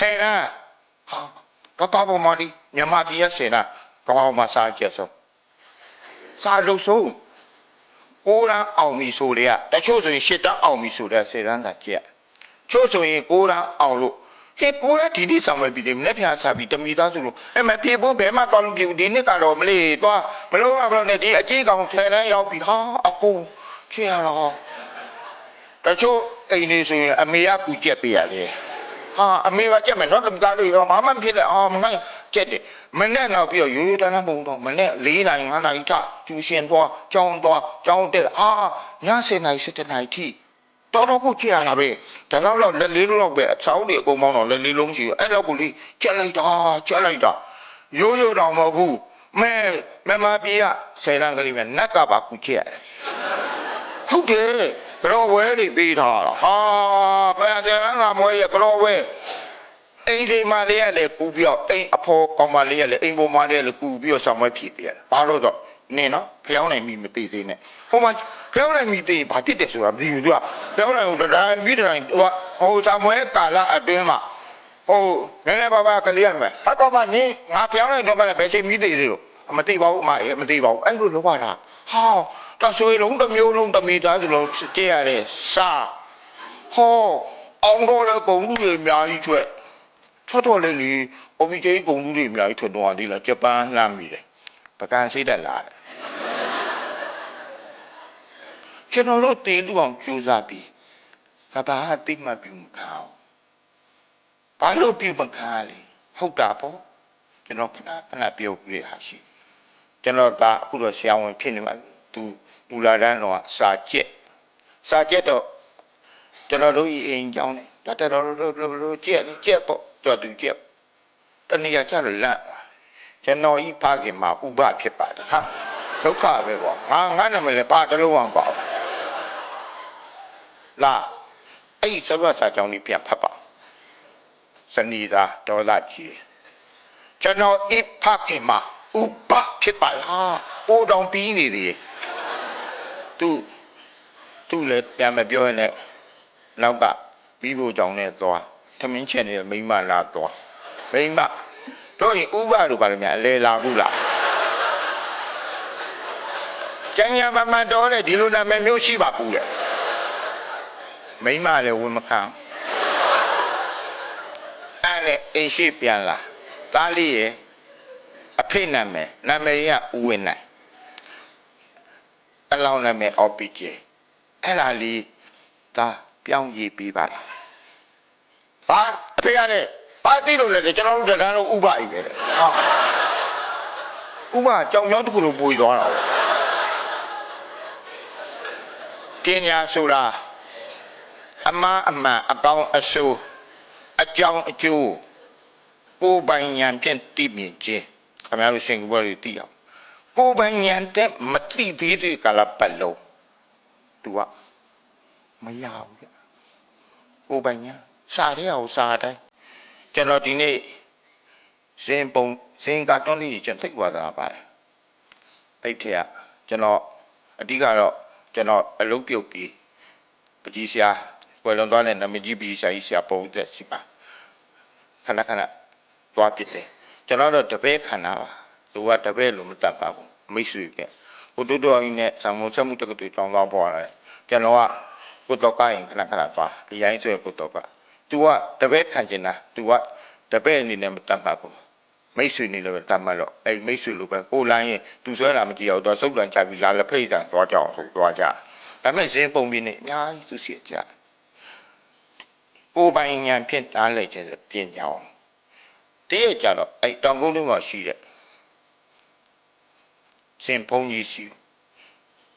ဆယ်တန်းဟာကကပေါ်မှာဒီမြန်မာပြည်ရဲ့ဆယ်တန်းကဘာမှာစားချက်ဆုံးစားလို့ဆုံးကိုရန်အောင်ပြီဆိုတဲ့ကတချို့ဆိုရင်ရှစ်တန်းအောင်ပြီဆိုတဲ့ဆယ်တန်းကကြက်ချို့ဆိုရင်ကိုရန်အောင်လို့ဟဲ့ကိုရဒီနေ့ဆောင်မဲ့ပြီးတယ်မနေ့ပြန်စားပြီးတမီသားဆိုလို့အဲ့မပြေဖို့ဘယ်မှကောင်းလို့ပြေဘူးဒီနေ့ကတော့မလေးသွားမလို့မလို့နဲ့ဒီအကြီးကောင်ဆယ်တန်းရောက်ပြီဟာအကုန်ချွေရတော့တချို့အိမ်လေးဆိုရင်အမေကကူကြက်ပေးရတယ် ဟာအမေကကြက်မယ်နော်တမသားလေးရောမမဖြစ်တယ်အော်မငါကြက်တယ်မနဲ့တော့ပြီးတော့ရိုးရိုးတန်းတန်းပုံတော့မနဲ့၄နိုင်၅နိုင်ထကျူရှင်သွားကြောင်းသွားကြောင်းတက်အာည7နိုင်7နိုင်ထိတော်တော်ကိုကြက်ရတာပဲဒါတော့တော့လက်လေးလုံးပဲအချောင်းတွေအကုန်ပေါင်းတော့လက်လေးလုံးရှိအဲ့တော့ကိုလေးကြက်လိုက်တာကြက်လိုက်တာရိုးရိုးတော့မဟုတ်ဘူးမဲမမပြေကဆယ်လန်းကလေးပဲနတ်ကပါကူကြက်ရတယ်ဟုတ်တယ် ကတော်ဝဲတွေပေးထားတာဟာဘယ်ဆယ်န်းကမွဲရကတော်ဝဲအိမ်ဒီမလေးရလေကူပြီးတော့အိမ်အဖေါ်ကောင်မလေးရလေအိမ်ပေါ်မလေးရလေကူပြီးတော့ဆောင်မဖြစ်ပြရတာဘာလို့တော့နင်နော်ဖျောင်းနိုင်မိမသိသေးနဲ့ဟိုမှာဖျောင်းနိုင်မိသိရင်ဘာဖြစ်တယ်ဆိုတာမသိဘူးသူကဖျောင်းနိုင်ဟိုတိုင်းပြီးတိုင်းဟိုဟိုဆောင်မွဲကာလအတွင်းမှာဟိုနည်းနည်းပါးပါးကလေးရမယ်ဟာတော့မနင်ငါဖျောင်းနိုင်တော့မှလည်းဘယ်ချိန်မိသေးသေးလို့မသိပါဘူးအမရေမသိပါဘူးအဲ့လိုလောပါလားဟာ တဆွေလုံးတစ်မျိုးလုံးတစ်မိသားစုလုံးကြည့်ရတဲ့စာဟောအောင်တော့လည်းဂုံလူတွေအများကြီးထွက်ထွက်တော့လေလေ OBJ ဂုံလူတွေအများကြီးထွက်တော့ဒီလားဂျပန်လှမ်းမိတယ်ပကံစိတ်တက်လာတယ်ကျွန်တော်တို့တေးလူအောင်ကြိုးစားပြီးကဘာတိတ်မှပြုမကောင်းဘာလို့ပြုမကားလဲဟုတ်တာပေါ့ကျွန်တော်ခဏခဏပြောပြရရှိတယ်ကျွန်တော်ကအခုတော့ဆရာဝန်ဖြစ်နေမှာ သူမူလာတန်းတော့စာကျက်စာကျက်တော့ကျွန်တော်တို့ဤအိမ်ကြောင်းတယ်တတော်တော်တော်ကျက်ကျက်ပေါ့တော်သူကျက်တနည်းကျတော့လန့်ကျွန်တော်ဤဖခင်မှာဥပဖြစ်ပါတယ်ဟာဒုက္ခပဲပေါ့ငါငါနာမည်လည်းဘာတလုံးအောင်ပေါ့လာအဲ့ဒီစဘစာကြောင်းကြီးပြန်ဖတ်ပါစနီသာဒေါ်လာကြီးကျွန်တော်ဣဖခင်မှာဥပဖြစ်ပါလားအိုးတောင်ပြီးနေသေးတယ် သူသူလည်းပြန်မပြောရင်လည်းနောက်ကပြီးဖို့ကြောင်းနဲ့သွားသမင်းချက်နေတဲ့မိန်းမလာသွားမိန်းမတို့ရင်ဥပတို့ပါလို့များအလဲလာဘူးလားကျန်ရပါမတော်တဲ့ဒီလိုနာမည်မျိုးရှိပါဘူးလေမိန်းမလည်းဝင်မခံအဲ့လေအိမ်ရှိပြန်လာသားလေးရဲ့အဖေနာမည်နာမည်ကဦးဝင်းနိုင် အလောင်းနာမည် OPJ အဲ့ဒါလေးဒါပြောင်းရေးပေးပါလားဟာအဖေကလည်းပါတိလို့လည်းကျွန်တော်တို့တရားလုံးဥပအိပဲတဲ့ဟာဥပကြောင်ကြောင်တစ်ခုလိုပွေသွားတာပညာဆိုတာအမအမှန်အကောင်းအဆိုးအကြောင်းအကျိုးကိုယ်ပိုင်ဉာဏ်ဖြင့်သိမြင်ခြင်းခင်ဗျားတို့ရှင်ဘုရားတွေသိအောင် ကိုယ်ပိုင်ဉာဏ်တဲ့မသိသေးတဲ့ကာလပတ်လုံး तू ကမရဘူးဗျကိုယ်ပိုင်ဉာဏ်စာတဲ့အောင်စာတိုင်းကျွန်တော်ဒီနေ့ဇင်ပုံဇင်ကတွန်းလေးကျွန်တော်သိသွားတာပါတယ်အဲ့ထက်ကကျွန်တော်အဓိကတော့ကျွန်တော်အလုပ်ပြုတ်ပြီးပကြီးဆရာဝယ်လွန်သွားတဲ့နာမည်ကြီးပကြီးဆရာကြီးဆရာပုံသက်ရှိပါခဏခဏသွားပြစ်တယ်ကျွန်တော်တော့တပည့်ခန္ဓာပါသူကတပည့်လို့မတတ်ပါဘူး မိတ်ဆွေကဟိုတူတော်ကြီးနဲ့သံမုံချက်မှုတက္ကသိုလ်တောင်းသွားပေါ်လာတယ်ကျွန်တော်ကကိုတော့ကိုင်းခဏခဏသွားဒီရိုင်းဆိုကိုတော့က तू ကတပည့်ခံကျင်တာ तू ကတပည့်အနေနဲ့မတတ်ပါဘူးမိတ်ဆွေနေလို့တတ်မှတ်တော့အဲ့မိတ်ဆွေလိုပဲကိုလိုင်းရင်သူဆွဲလာမကြည့်အောင်တော့စုပ်တန်ချပြီးလာလက်ဖိတ်တန်သွားကြအောင်ဆိုသွားကြဒါပေမဲ့ဇင်းပုံပြီးနေအများကြီးသူစီကြကိုယ်ပိုင်ဉာဏ်ဖြင့်တားလိုက်ခြင်းပညာအောင်တည့်ရကြတော့အဲ့တောင်ကုန်းလေးမှာရှိတဲ့ ရှင်ဘုန်းကြီးရှိ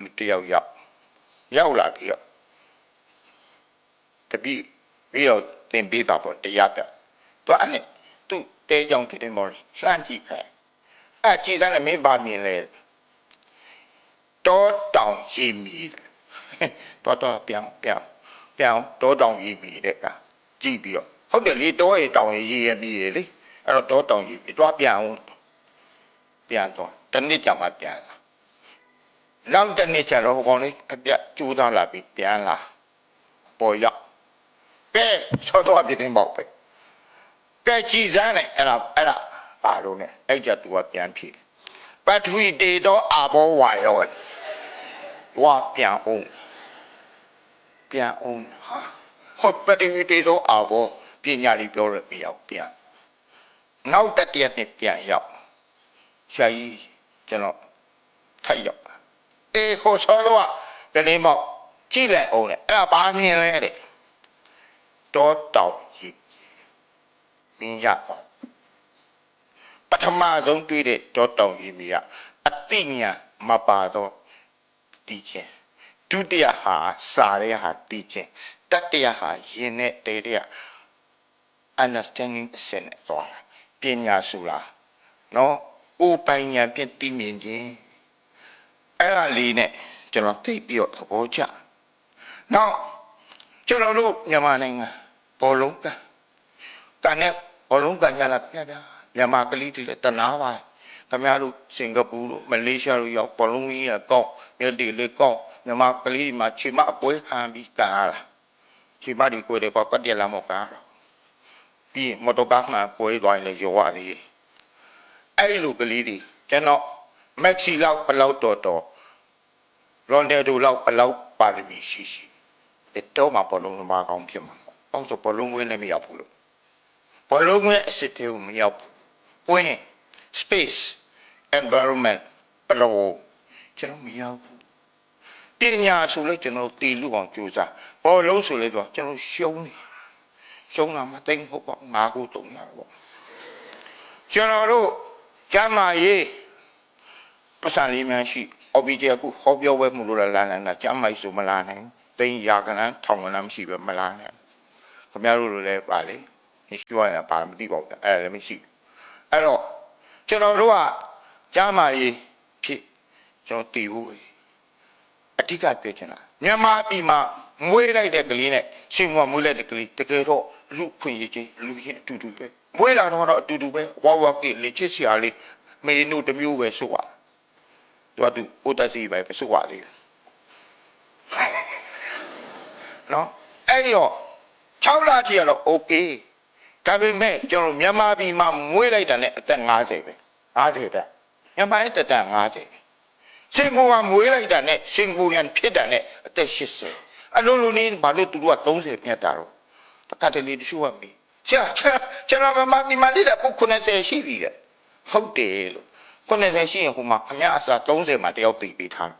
လူတစ်ယောက်ရောက်ရောက်လာပြီးတော့တပိပြီးတော့သင်ပေးပါပေါ့တရားပြတော့အဲ့နဲ့သူ့တဲကြောင်တဲ့မော်လှမ်းကြည့်ခဲ့အဲ့ကြည့်တယ်မင်းပါမြင်လေတောတောင်ရှိမီတော့တော့ပြောင်းပြောင်းပြောင်းတောတောင်ရှိမီတဲ့ကကြည့်ပြီးတော့ဟုတ်တယ်လေတောရဲ့တောင်ရဲ့ရေရမီလေအဲ့တော့တောတောင်ကြီးပြသွားပြန်အောင်ပြန်သွား တနစ်ကြာမှပြန်လာနောက်တနစ်ကျတော့ဟိုကောင်လေးအပြတ်ကျူးသားလာပြီးပြန်လာပေါ်ရောက်ကဲဆောတော့ပြတင်းပေါက်ပဲကဲကြည်စမ်းတယ်အဲ့ဒါအဲ့ဒါဘာလို့လဲအဲ့ကြသူကပြန်ဖြေပထဝီတေတော့အာဘောဝါရောဝါပြန်အောင်ပြန်အောင်ဟာဟောပထဝီတေတော့အာဘောပညာလေးပြောရပြရောက်ပြန်နောက်တစ်တရက်နဲ့ပြန်ရောက်ရှာကြီး ကျွန်တော်ထိုက်ရောက်အေးဟိုဆောတော့ကလေးမောက်ကြည့်လိုက်အောင်လေအဲ့ဒါဘာမြင်လဲတဲ့တောတောင်ကြီးမြင်ရအောင်ပထမဆုံးတွေ့တဲ့တောတောင်ကြီးမြင်ရအတိညာမပါတော့တည်ခြင်းဒုတိယဟာစာရဲဟာတည်ခြင်းတတိယဟာယင်နဲ့တေတဲ့ understanding စင်တော့ပညာစုလားနော် ဥပိုင်ညာဖြင့်သိမြင်ခြင်းအဲ့ဒါလေးနဲ့ကျွန်တော်သိပြီးတော့သဘောကျနောက်ကျွန်တော်တို့မြန်မာနိုင်ငံဘောလုံးကကန်နဲ့ဘောလုံးကန်ရလာပြပြမြန်မာကလေးတွေလည်းတနာပါခင်ဗျားတို့စင်ကာပူတို့မလေးရှားတို့ရောက်ဘောလုံးကြီးရကောက်မြတ်တီလေးကောက်မြန်မာကလေးတွေမှာခြေမအပွဲခံပြီးကန်ရတာခြေမတွေကိုယ်တွေကကတ်ရလာမောက်ကန်ရတာပြီးရင်မော်တော်ကားမှပွဲသွားရင်လည်းရောရသေးတယ် အဲ့လိုကလေးတွေကျွန်တော်မက်ဆီလောက်ဘယ်လောက်တော်တော်ရွန်နယ်ဒိုလောက်ဘယ်လောက်ပါရမီရှိရှိတစ်တော့မှဘောလုံးသမားကောင်းဖြစ်မှာပေါ့အောက်ဆိုဘောလုံးဝင်းလည်းမရောက်ဘူးလို့ဘောလုံးဝင်းအစ်စ်တေကိုမရောက်ဘူးဝင်း space environment ဘယ်လိုကျွန်တော်မရောက်ဘူးပညာဆိုလဲကျွန်တော်တည်လူအောင်ကြိုးစားဘောလုံးဆိုလဲတော့ကျွန်တော်ရှုံးနေရှုံးတာမသိမ့်ဟုတ်ပါဘူးငါးခုတုံးတာပေါ့ကျွန်တော်တို့ ကျမ်းမာရေးပတ်စံလေးများရှိ OBJ အခုဟောပြောပွဲမှုလို့လာနိုင်တာကျမ်းမာရေးဆိုမလာနိုင်သိန်းရာကနန်းထောင်ကနန်းမရှိပဲမလာနိုင်ခင်ဗျားတို့လိုလည်းပါလေရှိရရပါမသိပါဘူးအဲ့ဒါလည်းမရှိအဲ့တော့ကျွန်တော်တို့ကကျမ်းမာရေးဖြစ်ကျွန်တော်တည်ဖို့အဓိကပြောချင်တာမြန်မာပြည်မှာမွေးလိုက်တဲ့ကလေးနဲ့ရှင်ကမွေးလိုက်တဲ့ကလေးတကယ်တော့ လူခွင့်ရချင်းလူချင်းအတူတူပဲမွေးလာတော့အတူတူပဲဝါဝါကိလေချစ်စရာလေးမေနုတစ်မျိုးပဲဆိုပါသူကသူအိုတစီပဲဆိုပါသေးတယ်နော်အဲ့တော့6လတိရတော့ okay ဒါပေမဲ့ကျွန်တော်မြန်မာပြည်မှာမွေးလိုက်တာနဲ့အသက်50ပဲ50တဲ့မြန်မာရဲ့တက်တန်50စင်ကာပူကမွေးလိုက်တာနဲ့စင်ကာပူရန်ဖြစ်တာနဲ့အသက်80အလုံးလုံးနေဘာလို့သူတို့က30ပြတ်တာတော့ တခါတလေတချို့ကမေးဆရာကျွန်တော်မြန်မာပြည်မှာလေးတာကို90ရှိပြီတဲ့ဟုတ်တယ်လို့90ရှိရင်ဟိုမှာခမအစား30မှာတယောက်တည်ပေးထား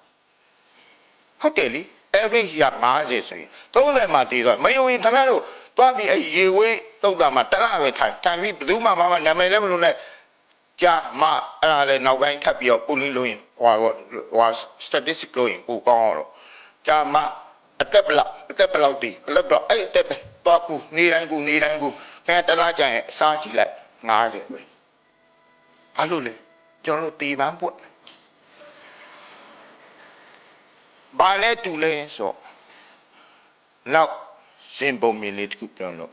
ဟုတ်တယ်လေ average ရ50ဆိုရင်30မှာတည်တော့မယုံရင်ခင်ဗျားတို့သွားပြီးအဲရေဝေးတုတ်တာမှာတရပဲထိုင်ထိုင်ပြီးဘယ်သူမှမမနာမည်လည်းမလို့နဲ့ကြာမအဲ့ဒါလည်းနောက်ပိုင်းထပ်ပြီးတော့ပူလင်းလို့ရင်ဟိုဟို statistic လို့ရင်ပိုကောင်းတော့ကြာမ အသက်ဘလောက်အသက်ဘလောက်တည်ဘလောက်တော့အဲ့အသက်ပဲတော့ကူနေတိုင်းကူနေတိုင်းကူခင်ဗျားတလားကြာရင်အစားကြည့်လိုက်90ပဲအဲ့လိုလေကျွန်တော်တို့တီပန်းပွက်ဘာလဲတူလဲဆိုနောက်ရှင်ပုံမြင်လေးတစ်ခုပြောလို့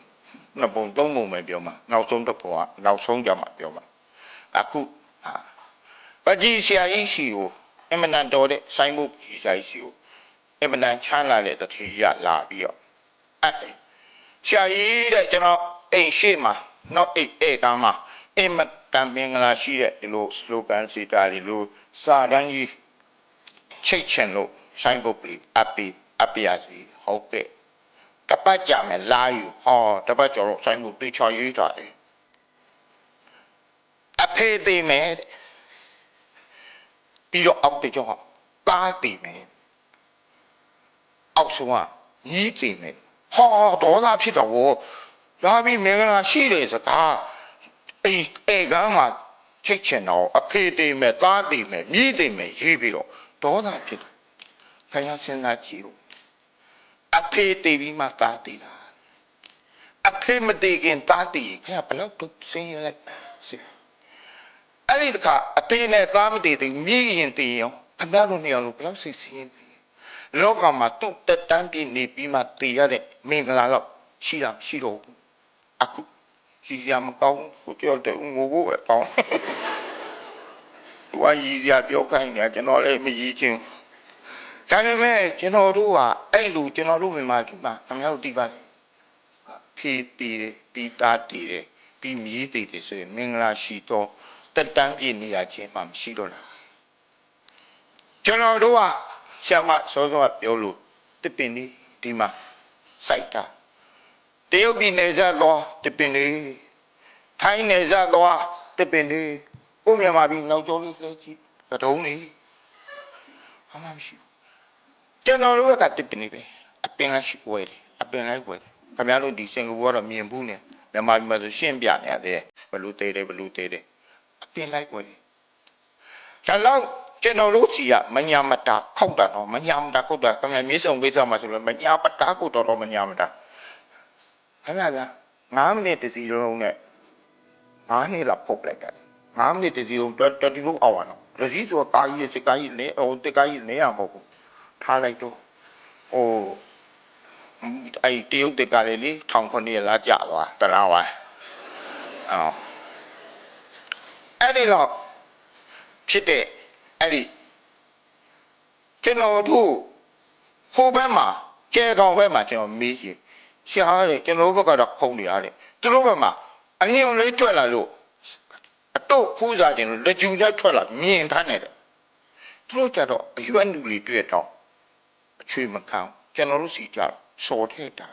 နှစ်ပုံသုံးပုံပဲပြောမှာနောက်ဆုံးတစ်ပုံကနောက်ဆုံးကြမှာပြောမှာအခုဟာပကြီးဆရာကြီးရှိကိုအမနန်တော်တဲ့ဆိုင်းဘုတ်ကြီးဆရာကြီးရှိကို အမနန်ချမ်းလာတဲ့တထေရလာပြီးတော့အဲ့ဆရာကြီးတဲ့ကျွန်တော်အိမ်ရှိမှာနောက်အိမ်ဧကမှာအမတန်မင်္ဂလာရှိတဲ့ဒီလို slogan စီတာဒီလိုစာတန်းကြီးချိတ်ချင်လို့ဆိုင်းဘုတ်ပြီးအပီအပီယာစီဟုတ်ကဲ့တပတ်ကြမယ်လာယူဟောတပတ်ကျော်တော့ဆိုင်းဘုတ်တေချာရေးထားတယ်အဖေသေးမယ်တဲ့ပြီးတော့အောက်တကြောတားတည်မယ် အောက်ဆုံးကညီးတည်မယ်ဟောဒေါသဖြစ်တော့ဒါပြီးမင်္ဂလာရှိတယ်စကားအိမ်ဧကန်းမှာချိတ်ချင်တော့အဖေတည်မယ်တားတည်မယ်မြည်တည်မယ်ရေးပြီးတော့ဒေါသဖြစ်တယ်ခင်ဗျားစဉ်းစားကြည့်ဦးအဖေတည်ပြီးမှတားတည်တာအဖေမတည်ခင်တားတည်ခင်ဗျားဘယ်လောက်တော့စင်းရလိုက်စီအဲ့ဒီတခါအဖေနဲ့တားမတည်တဲ့မြည်ရင်တည်ရောခင်ဗျားတို့နေအောင်လို့ဘယ်လောက်စိတ်ဆင်းရဲ လောကမှာတုတ်တက်တန်းပြည့်နေပြီးမှတည်ရတဲ့မင်္ဂလာတော့ရှိတာမရှိတော့ဘူးအခုရှိရမကောင်းဘူးကြောက်တယ်ငိုဖို့ပဲကောင်းသူကရည်ရပြောခိုင်းနေကျွန်တော်လည်းမရည်ချင်းဒါပေမဲ့ကျွန်တော်တို့ကအဲ့လိုကျွန်တော်တို့မြန်မာပြည်မှာခင်ဗျားတို့သိပါတယ်ဖြေတည်တယ်ပြီးသားတည်တယ်ပြီးမြည်သေးတယ်ဆိုရင်မင်္ဂလာရှိသောတက်တန်းပြည့်နေရခြင်းမှမရှိတော့လားကျွန်တော်တို့ကဆ ရာမစောစောကပြောလို့တစ်ပင်လေးဒီမှာစိုက်တာတရုတ်ပြည်နေကြတော့တစ်ပင်လေးထိုင်းနေကြတော့တစ်ပင်လေးကိုမြန်မာပြည်နောက်ကျော်လေးလဲကြည့်သတုံးလေးအမှမရှိဘူးကျွန်တော်တို့ကတစ်ပင်လေးပဲအပင်လည်းရှိဝဲတယ်အပင်လည်းဝဲတယ်ခင်ဗျားတို့ဒီစင်ကာပူကတော့မြင်ဘူးနေမြန်မာပြည်မှာဆိုရှင်းပြနေရတယ်ဘလူသေးတယ်ဘလူသေးတယ်အပင်လိုက်ဝဲတယ်ဒါတော့ ကျွန်တော်တို့စီကမညာမတာခောက်တာတော့မညာမတာခောက်တာခင်ဗျာမြေစုံကိစ္စမှာဆိုလို့မညာမတာကိုတော်တော်မညာမတာခင်ဗျာဗျာ9မိနစ်တစီလုံးနဲ့9နှစ်လောက်ပုတ်လိုက်တယ်9မိနစ်တစီလုံးတော်တော်ဒီလိုအောင်အောင်ရစီဆိုကာကြီးစကားကြီးနေဟိုတကားကြီးနေရမဟုတ်ဘူးထားလိုက်တော့ဟိုအဲ့တရုတ်တက်ကလေးလေ1900လာကြသွားတလားဝိုင်းအော်အဲ့ဒီတော့ဖြစ်တဲ့ အဲ့ဒီကျွန်တော်တို့ဟိုဘက်မှာကျဲကောင်ဘက်မှာကျွန်တော်မေးကြည့်ရှားတယ်ကျွန်တော်ဘက်ကတော့ခုံနေရတယ်သူတို့ဘက်မှာအငြင်းလေးထွက်လာလို့အတော့ဖူးစားတယ်လို့လက်ကျူနဲ့ထွက်လာမြင်ထားနေတယ်သူတို့ကြတော့အရွက်နူလေးတွေ့တော့အချွေမခံကျွန်တော်တို့စီကြတော့စော်ထဲတာ